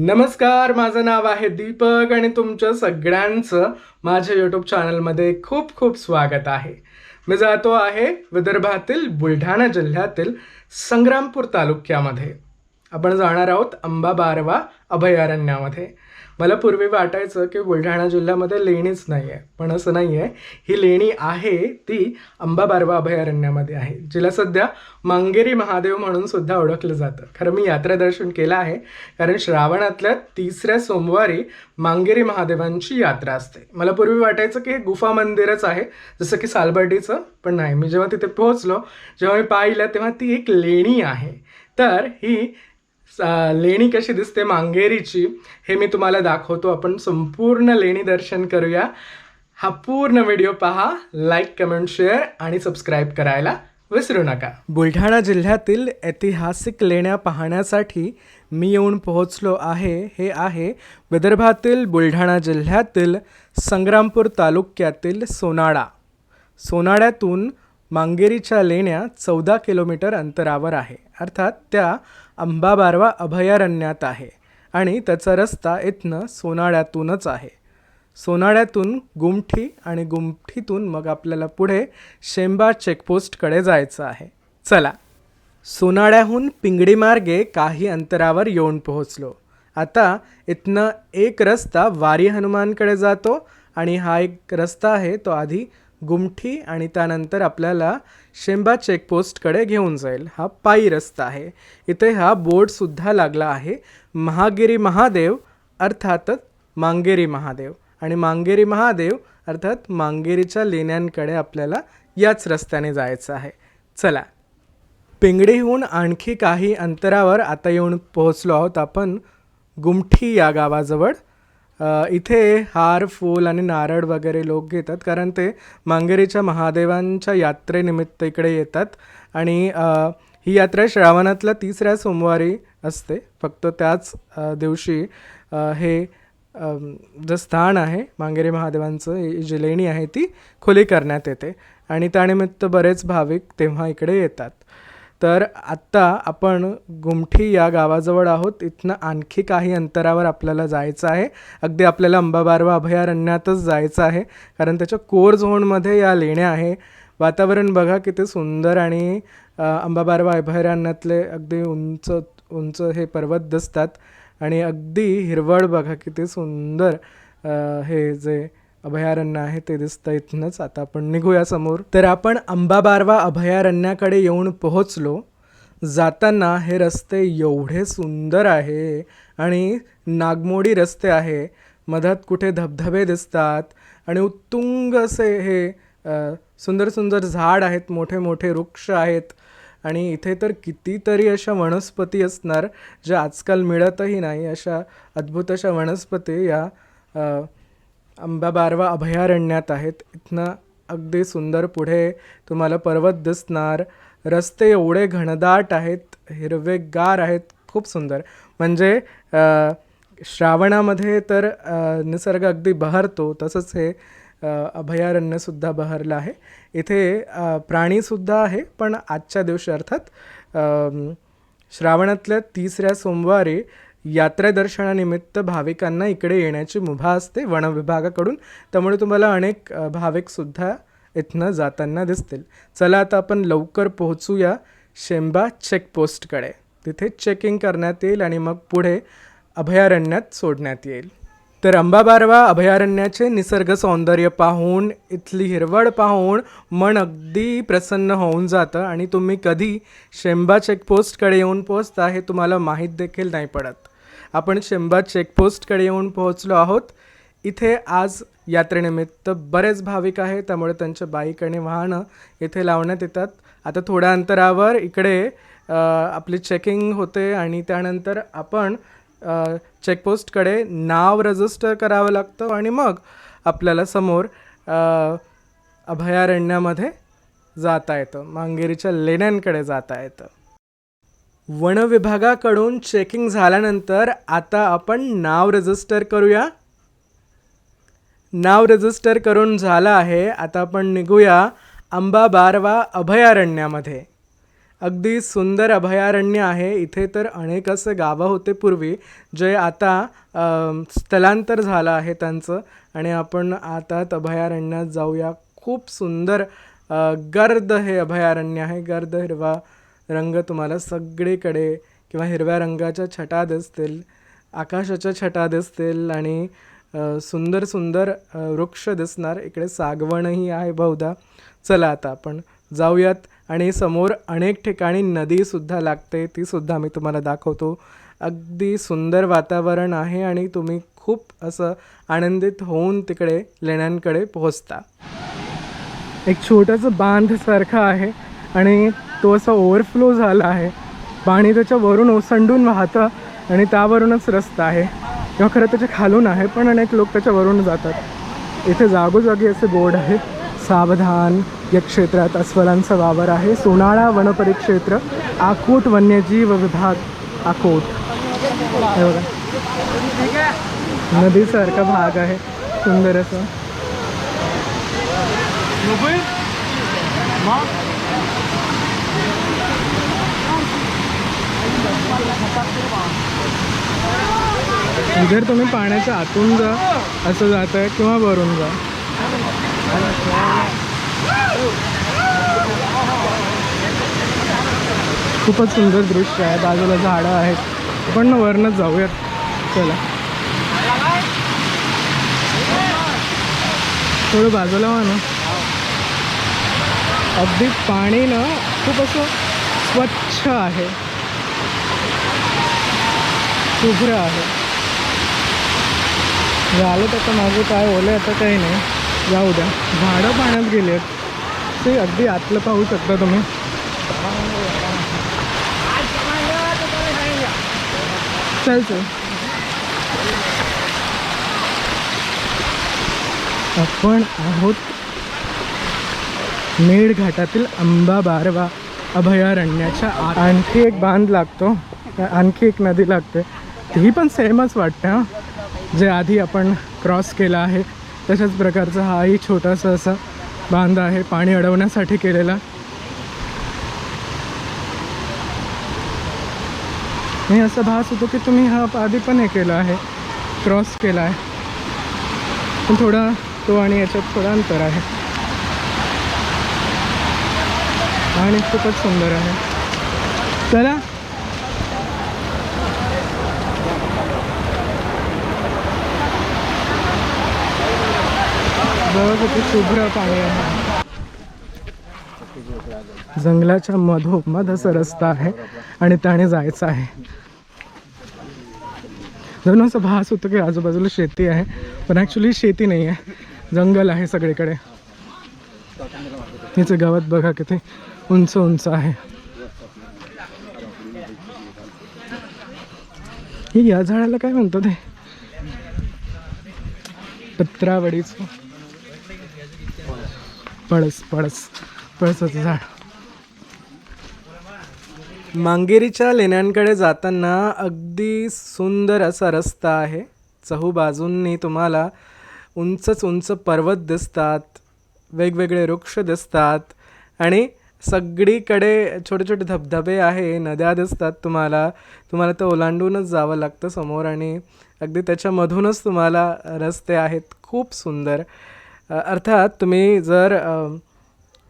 नमस्कार माझं नाव आहे दीपक आणि तुमच्या सगळ्यांचं माझ्या यूट्यूब चॅनलमध्ये खूप खूप स्वागत आहे. मी जातो आहे विदर्भातील बुलढाणा जिल्ह्यातील संग्रामपूर तालुक्यामध्ये. आपण जाणार आहोत अंबा बारवा अभयारण्यामध्ये. मला पूर्वी वाटायचं की बुलढाणा जिल्ह्यामध्ये लेणीच नाही आहे पण असं नाही आहे ही लेणी आहे ती अंबा बारवा अभयारण्यामध्ये आहे जिला सध्या मांगेरी महादेव म्हणून सुद्धा ओळखलं जातं. खरं मी यात्रादर्शन केलं आहे कारण श्रावणातल्या तिसऱ्या सोमवारी मांगेरी महादेवांची यात्रा असते. मला पूर्वी वाटायचं की हे गुफा मंदिरच आहे जसं की सालबर्डीचं पण नाही मी जेव्हा तिथे पोहोचलो जेव्हा मी पाहिलं तेव्हा ती एक लेणी आहे. तर ही लेणी कशी दिसते मांगेरीची हे मी तुम्हाला दाखवतो. आपण संपूर्ण लेणी दर्शन करूया. हा पूर्ण व्हिडिओ पहा लाईक कमेंट शेअर आणि सबस्क्राईब करायला विसरू नका. बुलढाणा जिल्ह्यातील ऐतिहासिक लेण्या पाहण्यासाठी मी येऊन पोहोचलो आहे. हे आहे विदर्भातील बुलढाणा जिल्ह्यातील संग्रामपूर तालुक्यातील सोनाडा सोनाड्यातून मांगेरीच्या लेण्या चौदा किलोमीटर अंतरावर आहे. अर्थात त्या अंबाबारवा अभयारण्यात आहे आणि त्याचा रस्ता इथनं सोनाळ्यातूनच आहे. सोनाळ्यातून गुमठी आणि गुमठीतून मग आपल्याला पुढे शेंबा चेकपोस्टकडे जायचं आहे. चला. सोनाळ्याहून पिंगडी मार्गे काही अंतरावर येऊन पोहोचलो. आता इथनं एक रस्ता वारी हनुमानकडे जातो आणि हा एक रस्ता आहे तो आधी गुमठी आणि त्यानंतर आपल्याला शेंबा चेकपोस्टकडे घेऊन जाईल. हा पायी रस्ता आहे. इथे हा बोर्डसुद्धा लागला आहे. महागिरी महादेव अर्थातच मांगेरी महादेव. आणि मांगेरी महादेव अर्थात मांगेरीच्या लेण्यांकडे आपल्याला याच रस्त्याने जायचं आहे. चला. पिंगडीहून आणखी काही अंतरावर आता येऊन पोहोचलो आहोत आपण गुमठी या गावाजवळ. इथे हार फूल आणि नारळ वगैरे लोक घेतात कारण ते मांगेरीच्या महादेवांच्या यात्रेनिमित्त इकडे येतात. आणि ही यात्रा श्रावणातल्या तिसऱ्या सोमवारी असते. फक्त त्याच दिवशी हे जे स्थान आहे मांगेरी महादेवांचं जी लेणी आहे ती खुली करण्यात येते. आणि त्यानिमित्त बरेच भाविक तेव्हा इकडे येतात. तर आत्ता आपण गुमठी या गावाजवळ आहोत. इथनं आणखी काही अंतरावर आपल्याला जायचं आहे. अगदी आपल्याला अंबाबारवा अभयारण्यातच जायचं आहे. कारण त्याच्या कोर झोनमध्ये या लेण्या आहे. वातावरण बघा किती सुंदर आणि अंबाबारवा अभयारण्यातले अगदी उंच उंच हे पर्वत दिसतात. आणि अगदी हिरवळ बघा किती सुंदर हे जे अभयारण्य आहे ते दिसतं इथनंच. आता आपण निघूया समोर. तर आपण अंबाबारवा अभयारण्याकडे येऊन पोहोचलो. जाताना हे रस्ते एवढे सुंदर आहे आणि नागमोडी रस्ते आहे. मधात कुठे धबधबे दिसतात आणि उत्तुंग असे हे सुंदर सुंदर झाड आहेत मोठे मोठे वृक्ष आहेत. आणि इथे तर कितीतरी अशा वनस्पती असणार ज्या आजकाल मिळतही नाही अशा अद्भुत अशा वनस्पती या आंबा बारवा अभयारण्यात आहेत. इथनं अगदी सुंदर पुढे तुम्हाला पर्वत दिसणार. रस्ते एवढे घनदाट आहेत हिरवेगार आहेत खूप सुंदर. म्हणजे श्रावणामध्ये तर निसर्ग अगदी बहरतो तसंच हे अभयारण्यसुद्धा बहरलं आहे. इथे प्राणीसुद्धा आहे पण आजच्या दिवशी अर्थात श्रावणातल्या तिसऱ्या सोमवारी यात्रादर्शनानिमित्त भाविकांना इकडे येण्याची मुभा असते. वनविभागाकडून. त्यामुळे तुम्हाला अनेक भाविकसुद्धा इथनं जाताना दिसतील. चला आता आपण लवकर पोहोचूया शेंबा चेकपोस्टकडे. तिथे चेकिंग करण्यात येईल आणि मग पुढे अभयारण्यात सोडण्यात येईल. तर अंबाबारवा अभयारण्याचे निसर्ग सौंदर्य पाहून इथली हिरवळ पाहून मन अगदी प्रसन्न होऊन जातं आणि तुम्ही कधी शेंबा चेकपोस्टकडे येऊन पोहोचता हे तुम्हाला माहीत देखील नाही पडत. आपण शेंबा चेकपोस्टकडे येऊन पोहोचलो आहोत. इथे आज यात्रेनिमित्त बरेच भाविक आहे त्यामुळे त्यांच्या बाईक आणि वाहनं इथे लावण्यात येतात. आता थोड्या अंतरावर इकडे आपली चेकिंग होते आणि त्यानंतर आपण चेकपोस्टकडे नाव रजिस्टर करावं लागतं आणि मग आपल्याला समोर अभयारण्यामध्ये जाता येतं. मांगेरीच्या लेण्यांकडे जाता येतं. वनविभागाकडून चेकिंग झाल्यानंतर आता आपण नाव रजिस्टर करूया. नाव रजिस्टर करून झालं आहे. आता आपण निघूया अंबा बारवा अभयारण्यामध्ये. अगदी सुंदर अभयारण्य आहे. इथे तर अनेक असे गावं होते पूर्वी जे आता स्थलांतर झालं आहे त्यांचं. आणि आपण आता अभयारण्यात जाऊया. खूप सुंदर गर्द हे अभयारण्य आहे. गर्द हिरवा रंग तुम्हाला सगळीकडे किंवा हिरव्या रंगाच्या छटा दिसतील आकाशाच्या छटा दिसतील आणि सुंदर सुंदर वृक्ष दिसणार. इकडे सागवणही आहे बहुधा. चला आता आपण जाऊयात आणि समोर अनेक ठिकाणी नदीसुद्धा लागते. तीसुद्धा मी तुम्हाला दाखवतो. अगदी सुंदर वातावरण आहे आणि तुम्ही खूप असं आनंदित होऊन तिकडे लेण्यांकडे पोहोचता. एक छोटंसं बांधसारखं आहे आणि तो असा ओव्हरफ्लो झाला आहे. पाणी त्याच्या वरून ओसंडून वाहतं आणि त्यावरूनच रस्ता आहे. किंवा खरं त्याच्या खालून आहे पण अनेक लोक त्याच्यावरून जातात. इथे जागोजागी असे बोर्ड आहे सावधान या क्षेत्रात अस्वलांचा वावर आहे. सोनाळा वनपरिक्षेत्र आकोट वन्यजीव विभाग आकोट. हे बघा. नदीसारखा भाग आहे. सुंदर असं. जर तुम्ही पाण्याच्या आतून जा असं जात आहे किंवा वरून जा. खूपच सुंदर दृश्य आहे. बाजूला झाडं आहेत. पण वरनच जाऊयात. चला. थोडं बाजूला व्हा ना. अगदी पाणी ना खूप असं स्वच्छ आहे. शुभ्र आहे झालं त्याचं माझं काय ओले आता काही नाही. जाऊ द्या. झाडं पाण्यात गेली आहेत. ते अगदी आतलं पाहू शकता तुम्ही. चल चल. आपण आहोत मेढ घाटातील अंबा बारवा अभयारण्याच्या आणखी एक बांध लागतो. आणखी एक नदी लागते. ती पण सेमच वाटते हां. जे आधी आपण क्रॉस केला आहे तशाच प्रकारचा हाही छोटासा असा बांध आहे पाणी अडवण्यासाठी केलेला. मी असा भास होतो की तुम्ही हा आधी पण हे केला आहे क्रॉस केला आहे. पण थोडा तो आणि याच्यात थोडा अंतर आहे. आणि खूपच सुंदर आहे. चला बघा किती शुभ्र पाणी आहे. जंगलाच्या मधोमध असा रस्ता आहे आणि त्याने जायचं आहे. जणू असं भास होतं की आजूबाजूला शेती आहे पण ॲक्च्युली शेती नाही आहे. जंगल आहे सगळीकडे. हिचं गावात बघा किती उंच उंच आहे. हे या झाडाला काय म्हणतो ते पत्रावडीचं. पळस पळस पळसाचं झाड. मांगेरीच्या लेण्यांकडे जाताना अगदी सुंदर असा रस्ता आहे. चहूबाजूंनी तुम्हाला उंचच उंच पर्वत दिसतात वेगवेगळे वृक्ष दिसतात आणि सगळीकडे छोटे छोटे धबधबे आहे नद्या दिसतात तुम्हाला. तुम्हाला तर ओलांडूनच जावं लागतं समोर आणि अगदी त्याच्यामधूनच तुम्हाला रस्ते आहेत. खूप सुंदर. अर्थात तुम्ही जर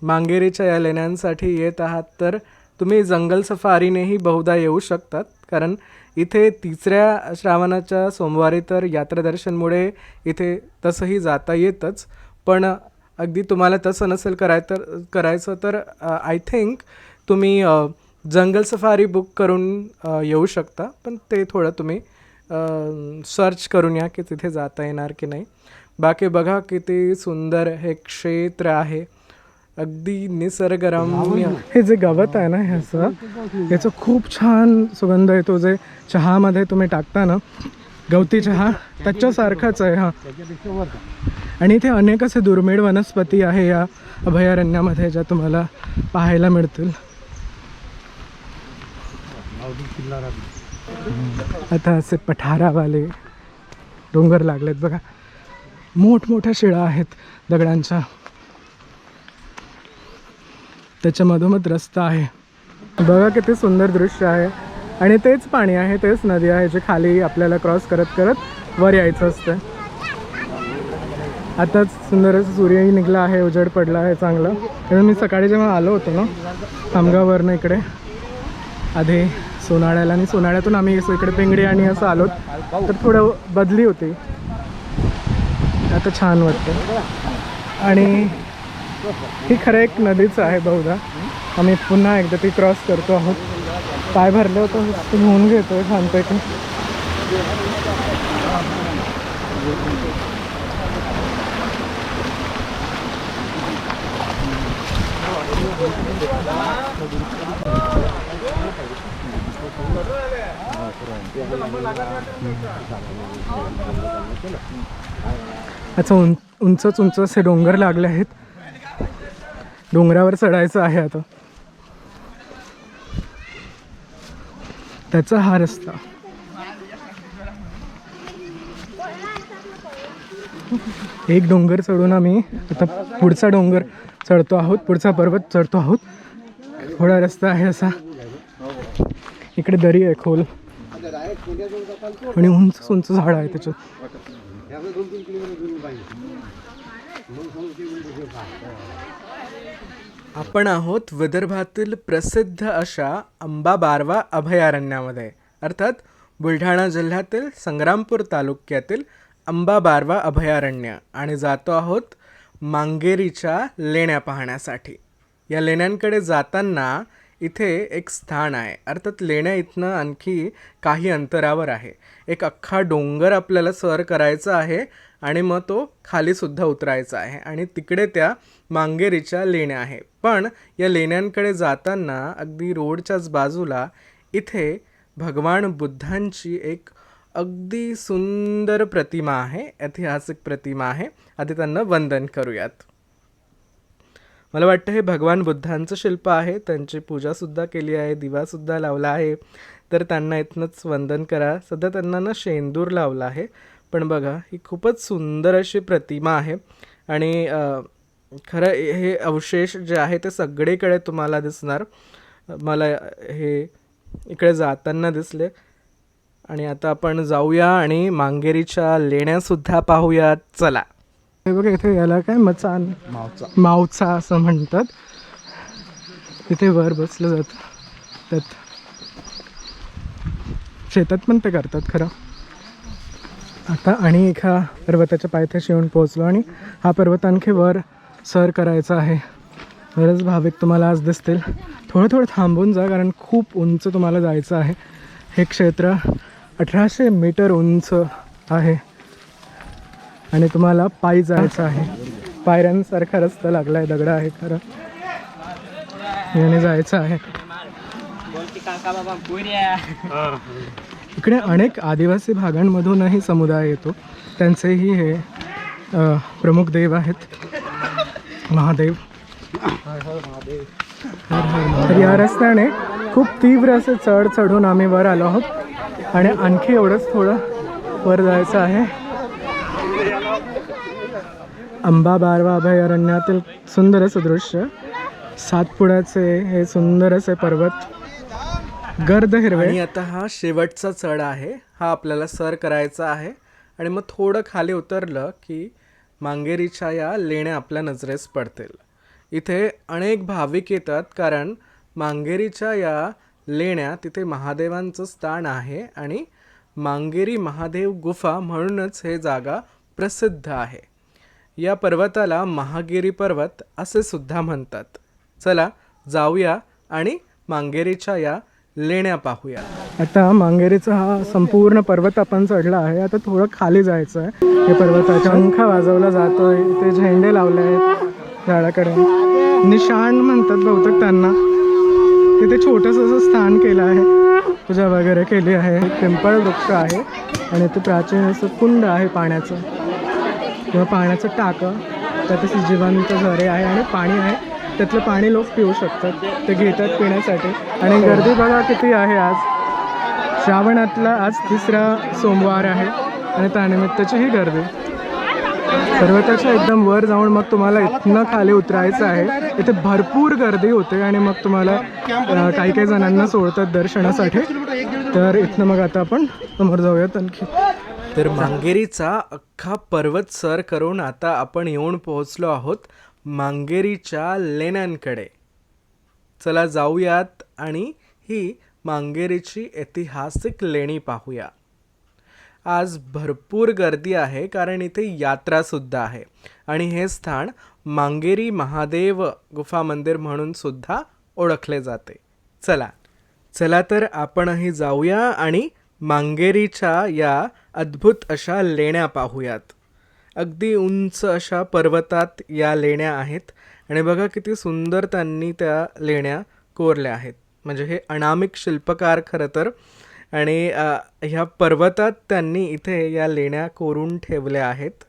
मांगेरीच्या या लेण्यांसाठी येत आहात तर तुम्ही जंगल सफारीनेही बहुधा येऊ शकतात. कारण इथे तिसऱ्या श्रावणाच्या सोमवारी तर यात्रादर्शनमुळे इथे तसंही जाता येतच. पण अगदी तुम्हाला तसं नसेल कराय तर करायचं तर आय थिंक तुम्ही जंगल सफारी बुक करून येऊ शकता. पण ते थोडं तुम्ही सर्च करून या की तिथे जाता येणार की नाही. बाकी बघा किती सुंदर हे क्षेत्र आहे. अगदी निसर्गरम्य. हे जे गवत आहे ना ह्याचं याचं खूप छान सुगंध येतो. जे चहामध्ये तुम्ही टाकता ना गवती चहा त्याच्यासारखाच आहे हा. आणि इथे अनेक असे दुर्मिळ वनस्पती आहे या अभयारण्यामध्ये ज्या तुम्हाला पाहायला मिळतील. आता असे पठारावाले डोंगर लागलेत बघा. मोठमोठ्या शिळा आहेत दगडांच्या. त्याच्या मधोमध रस्ता आहे. बघा किती सुंदर दृश्य आहे. आणि तेच पाणी आहे तेच नदी आहे जे खाली आपल्याला क्रॉस करत करत वर यायचं असतं आताच सुंदर असं सूर्यही निघला आहे उजेड पडला आहे चांगला. कारण मी सकाळी जेव्हा आलो होतो ना खामगाववरनं इकडे आधी सोनाळ्याला. आणि सोनाळ्यातून आम्ही असं इकडे पिंगडी आणि असं आलो तर थोडं बदली होती. आता छान वाटतं आणि ही खरं एक नदीच आहे बहुधा. आम्ही पुन्हा एकदा ती क्रॉस करतो आहोत. पाय भरले होतं ते धुवून घेतो छानपैकी. अच्छा उं उंचच उंच असे डोंगर लागले आहेत. डोंगरावर चढायचं आहे आता. त्याचा हा रस्ता. एक डोंगर चढून आम्ही आता पुढचा डोंगर चढतो आहोत पुढचा पर्वत चढतो आहोत. थोडा रस्ता आहे असा. इकडे दरी आहे खोल. आणि उंच उंच झाड आहे त्याच्यात. आपण आहोत विदर्भातील प्रसिद्ध अशा अंबा बारवा अभयारण्यामध्ये. अर्थात बुलढाणा जिल्ह्यातील संग्रामपूर तालुक्यातील अंबा बारवा अभयारण्य. आणि जातो आहोत मांगेरीच्या लेण्या पाहण्यासाठी. या लेण्यांकडे जाताना इथे एक स्थान आहे. अर्थात लेण्या इथनं आणखी काही अंतरावर आहे. एक अख्खा डोंगर आपल्याला सर करायचा आहे आणि मग तो खालीसुद्धा उतरायचा आहे आणि तिकडे त्या मांगेरीच्या लेण्या आहे. पण या लेण्यांकडे जाताना अगदी रोडच्याच बाजूला इथे भगवान बुद्धांची एक अगदी सुंदर प्रतिमा आहे ऐतिहासिक प्रतिमा आहे. आधी त्यांना वंदन करूयात. मला वाटतं हे भगवान बुद्धांचं शिल्प आहे. त्यांची पूजासुद्धा केली आहे दिवासुद्धा लावला आहे. तर त्यांना इथनंच वंदन करा. सध्या त्यांना ना शेंदूर लावला आहे. पण बघा ही खूपच सुंदर अशी प्रतिमा आहे. आणि खरं हे अवशेष जे आहे ते सगळीकडे तुम्हाला दिसणार. मला हे इकडे जाताना दिसले. आणि आता आपण जाऊया आणि मांगेरीच्या लेण्यासुद्धा पाहूया चला. हे बघा इथे याला काय मचान मावचा. मावचा असं म्हणतात. तिथे वर बसलं जातं. त्यात शेतात पण ते करतात खरं. आता आणि एका पर्वताच्या पायथ्याशी येऊन पोहोचलो आणि हा पर्वत आणखी वर सर करायचा आहे. बरेच भाविक तुम्हाला आज दिसतील. थोडं थोडं थांबून जा कारण खूप उंच तुम्हाला जायचं आहे. हे क्षेत्र अठराशे मीटर उंच आहे. आणि तुम्हाला पायी जायचं आहे. पायऱ्यांसारखा रस्ता लागला आहे दगड आहे खरं. याने जायचं आहे. इकडे अनेक आदिवासी भागांमधूनही समुदाय येतो. त्यांचेही हे प्रमुख देव आहेत. महादेव. तर या रस्त्याने खूप तीव्र असे चढ चढून आम्ही वर आलो आहोत. आणि आणखी एवढंच थोडं वर जायचं आहे. अंबा बारवा अभयारण्यातील सुंदर असं दृश्य. सातपुड्याचे हे सुंदर असे पर्वत. गर्द हिरवे. आणि आता हा शेवटचा चढ आहे. हा आपल्याला सर करायचा आहे. आणि मग थोडं खाली उतरलं की मांगेरीच्या या लेण्या आपल्या नजरेस पडतील. इथे अनेक भाविक येतात कारण मांगेरीच्या या लेण्या तिथे महादेवांचं स्थान आहे आणि मांगेरी महादेव गुफा म्हणूनच हे जागा प्रसिद्ध आहे. या पर्वताला महागिरी पर्वत असे सुद्धा म्हणतात. चला जाऊया आणि मांगेरीच्या या लेण्या पाहूया. आता मांगेरीचा हा संपूर्ण पर्वत आपण चढला आहे. आता थोडं खाली जायचं आहे. हे पर्वताच्या पंखा वाजवला जातोय. ते झेंडे लावले आहेत झाडाकडे. निशाण म्हणतात बहुतेक त्यांना. तिथे छोटंसं असं स्थान केलं आहे. पूजा वगैरे केली आहे. पिंपळ वृक्ष आहे आणि ते प्राचीन असं कुंड आहे पाण्याचं. किंवा पाण्याचं टाकं त्यात असे जिवंत झरे आहे आणि पाणी आहे त्यातलं पाणी लोक पिऊ शकतात ते घेतात पिण्यासाठी. आणि गर्दी बघा किती आहे आज. श्रावणातला आज तिसरा सोमवार आहे आणि त्यानिमित्ताची ही गर्दी. पर्वताच्या एकदम वर जाऊन मग तुम्हाला इथनं खाली उतरायचं आहे. इथे भरपूर गर्दी होते आणि मग तुम्हाला काही काही जणांना सोडतात दर्शनासाठी. तर इथनं मग आता आपण समोर जाऊयात आणखी. तर मांगेरीचा अख्खा पर्वत सर करून आता आपण येऊन पोहोचलो आहोत मांगेरीच्या लेण्यांकडे. चला जाऊयात आणि ही मांगेरीची ऐतिहासिक लेणी पाहूया. आज भरपूर गर्दी आहे कारण इथे यात्रासुद्धा आहे. आणि हे स्थान मांगेरी महादेव गुफा मंदिर म्हणून सुद्धा ओळखले जाते. चला. चला तर आपणही जाऊया आणि मांगेरीच्या या अद्भुत अशा लेण्या पाहूयात. अगदी उंच अशा पर्वतात या लेण्या आहेत. आणि बघा किती सुंदर त्यांनी त्या लेण्या कोरल्या आहेत. म्हणजे हे अनामिक शिल्पकार खरं तर. आणि ह्या पर्वतात त्यांनी इथे या लेण्या कोरून ठेवल्या आहेत.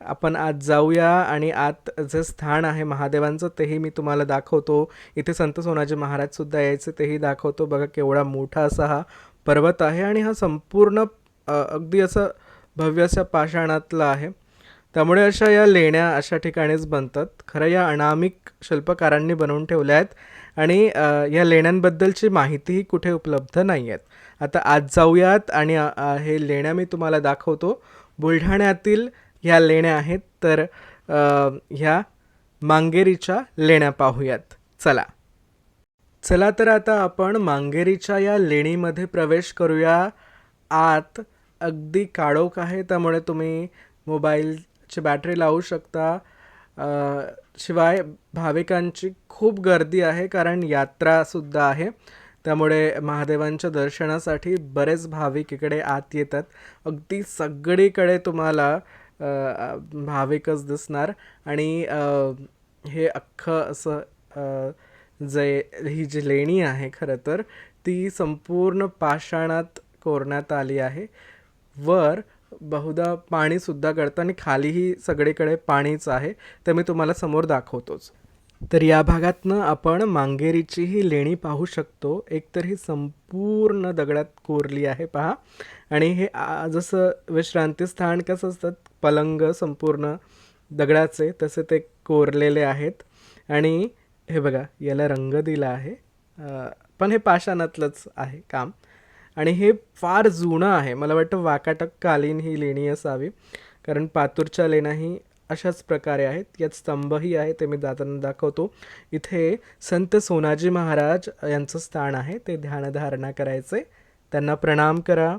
आपण आज जाऊया आणि आत जे स्थान आहे महादेवांचं तेही मी तुम्हाला दाखवतो. इथे संत सोनाजी महाराजसुद्धा यायचे तेही दाखवतो. बघा केवढा मोठा असा हा पर्वत आहे. आणि हा संपूर्ण अगदी असं भव्य अशा पाषाणातला आहे. त्यामुळे अशा या लेण्या अशा ठिकाणीच बनतात. खरं या अनामिक शिल्पकारांनी बनवून ठेवल्या आहेत आणि या लेण्यांबद्दलची माहितीही कुठे उपलब्ध नाही आहेत आता आज जाऊयात आणि हे लेण्या मी तुम्हाला दाखवतो. बुलढाण्यातील ह्या लेण्या आहेत. तर ह्या मांगेरीच्या लेण्या पाहूयात. चला. चला तर आता आपण मांगेरीच्या या लेणीमध्ये प्रवेश करूया. आत अगदी काळोख आहे त्यामुळे तुम्ही मोबाईलची बॅटरी लावू शकता. शिवाय भाविकांची खूप गर्दी आहे कारण यात्रासुद्धा आहे. त्यामुळे महादेवांच्या दर्शनासाठी बरेच भाविक इकडे आत येतात. अगदी सगळीकडे तुम्हाला भाविकच दिसणार. आणि हे अख्खं असं जे ही जी लेणी आहे खरं तर ती संपूर्ण पाषाणात कोरण्यात आली आहे. वर बहुधा पाणीसुद्धा गळतं आणि खालीही सगळीकडे पाणीच आहे ते मी तुम्हाला समोर दाखवतोच. तर या भागातनं आपण मांगेरीची ही लेणी पाहू शकतो. एकतर ही संपूर्ण दगडात कोरली आहे पहा. आणि हे जसं विश्रांती स्थान कसं असतात पलंग संपूर्ण दगडाचे तसे ते कोरलेले आहेत. आणि हे बघा याला रंग दिला आहे. पण हे पाषाणातलंच आहे काम. आणि हे फार जुनं आहे. मला वाटतं वाकाटककालीन ही लेणी असावी. कारण पातूरच्या लेण्याही अशाच प्रकारे आहेत. यात स्तंभही आहे ते मी जाताना दाखवतो. इथे संत सोनाजी महाराज यांचं स्थान आहे. ते ध्यानधारणा करायचे. त्यांना प्रणाम करा.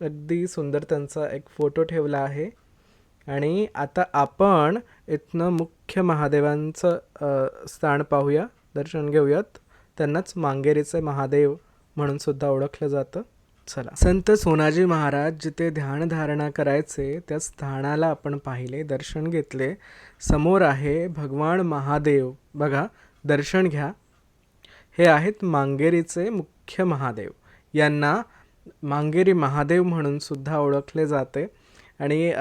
अगदी सुंदर त्यांचा एक फोटो ठेवला आहे. आणि आता आपण इथनं मुख्य महादेवांचं स्थान पाहूया. दर्शन घेऊयात. त्यांनाच मांगेरीचे महादेव म्हणून सुद्धा ओळखलं जातं. चला. संत सोनाजी महाराज जिथे ध्यानधारणा करायचे त्या स्थानाला आपण पाहिले दर्शन घेतले. समोर आहे भगवान महादेव. बघा दर्शन घ्या. हे आहेत मांगेरीचे मुख्य महादेव. यांना मांगेरी महादेव म्हणून सुद्धा ओळखले जाते. आणि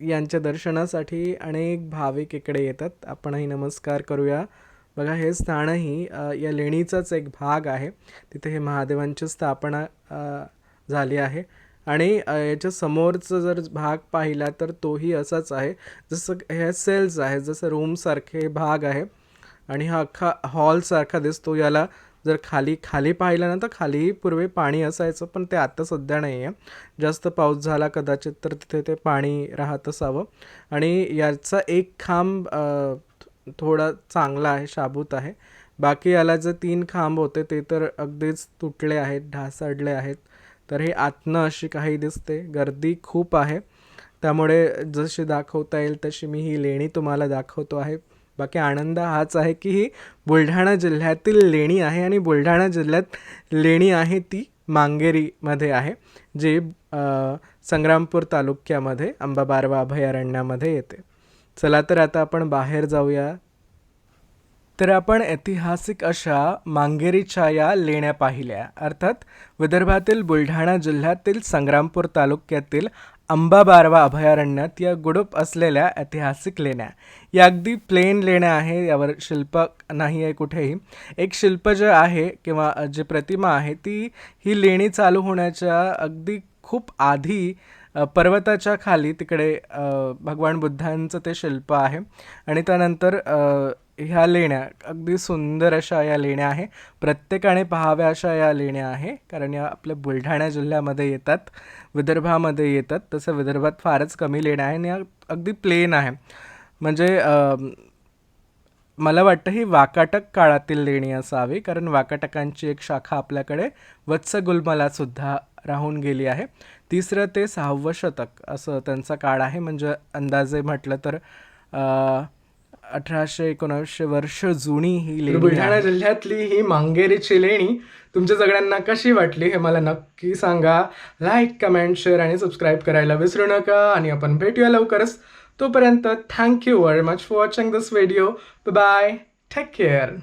यांच्या दर्शनासाठी अनेक भाविक इकडे येतात. आपणही नमस्कार करूया. बघा हे स्थानही या लेणीचाच एक भाग आहे. तिथे हे महादेवांची स्थापना झाली आहे. आणि याच्या समोरचं जर भाग पाहिला तर तोही असाच आहे. जसं हे सेल्स आहे जसं रूमसारखे भाग आहे. आणि हा अख्खा हॉलसारखा दिसतो. याला जर खाली खाली पाहिलं ना तर खालीही पूर्वी पाणी असायचं पण ते आता सध्या नाही आहे. जास्त पाऊस झाला कदाचित तर तिथे ते पाणी राहत असावं. आणि याचा एक खांब थोडा चांगला आहे शाबूत आहे. बाकी याला जे तीन खांब होते ते तर अगदीच तुटले आहेत ढासाडले आहेत. तर हे आतनं अशी काही दिसते. गर्दी खूप आहे. त्यामुळे जशी दाखवता येईल तशी मी ही लेणी तुम्हाला दाखवतो आहे. बाकी आनंद हाच आहे की ही बुलढाणा जिल्ह्यातील लेणी आहे आणि बुलढाणा जिल्ह्यात लेणी आहे ती मांगेरीमध्ये आहे जी संग्रामपूर तालुक्यामध्ये अंबाबारवा अभयारण्यामध्ये येते. चला तर आता आपण बाहेर जाऊया. तर आपण ऐतिहासिक अशा मांगेरीच्या या लेण्या पाहिल्या. अर्थात विदर्भातील बुलढाणा जिल्ह्यातील संग्रामपूर तालुक्यातील अंबाबारवा अभयारण्यात या गुडूप असलेल्या ऐतिहासिक लेण्या. या अगदी प्लेन लेण्या आहे यावर शिल्प नाही आहे कुठेही. एक शिल्प जे आहे किंवा जी प्रतिमा आहे ती ही लेणी चालू होण्याच्या अगदी खूप आधी पर्वताच्या खाली तिकडे भगवान बुद्धांचं ते शिल्प आहे. आणि त्यानंतर ह्या लेण्या अगदी सुंदर अशा या लेण्या आहे. प्रत्येकाने पाहाव्या अशा या लेण्या आहे कारण या आपल्या बुलढाणा जिल्ह्यामध्ये येतात विदर्भामध्ये येतात. तसं विदर्भात फारच कमी लेण्या आहे आणि या अगदी प्लेन आहे. म्हणजे मला वाटतं ही वाकाटक काळातील लेणी असावी कारण वाकाटकांची एक शाखा आपल्याकडे वत्सगुल्मला सुद्धा राहून गेली आहे. तिसरं ते सहावं शतक असं त्यांचा काळ आहे. म्हणजे अंदाजे म्हटलं तर अठराशे एकोणीसशे वर्ष जुनी ही लेणी बुलढाणा जिल्ह्यातली ही मांगेरीची लेणी तुमच्या सगळ्यांना कशी वाटली हे मला नक्की सांगा. लाईक कमेंट शेअर आणि सबस्क्राईब करायला विसरू नका. आणि आपण भेटूया लवकरच. तोपर्यंत thank you very much for watching this video bye take care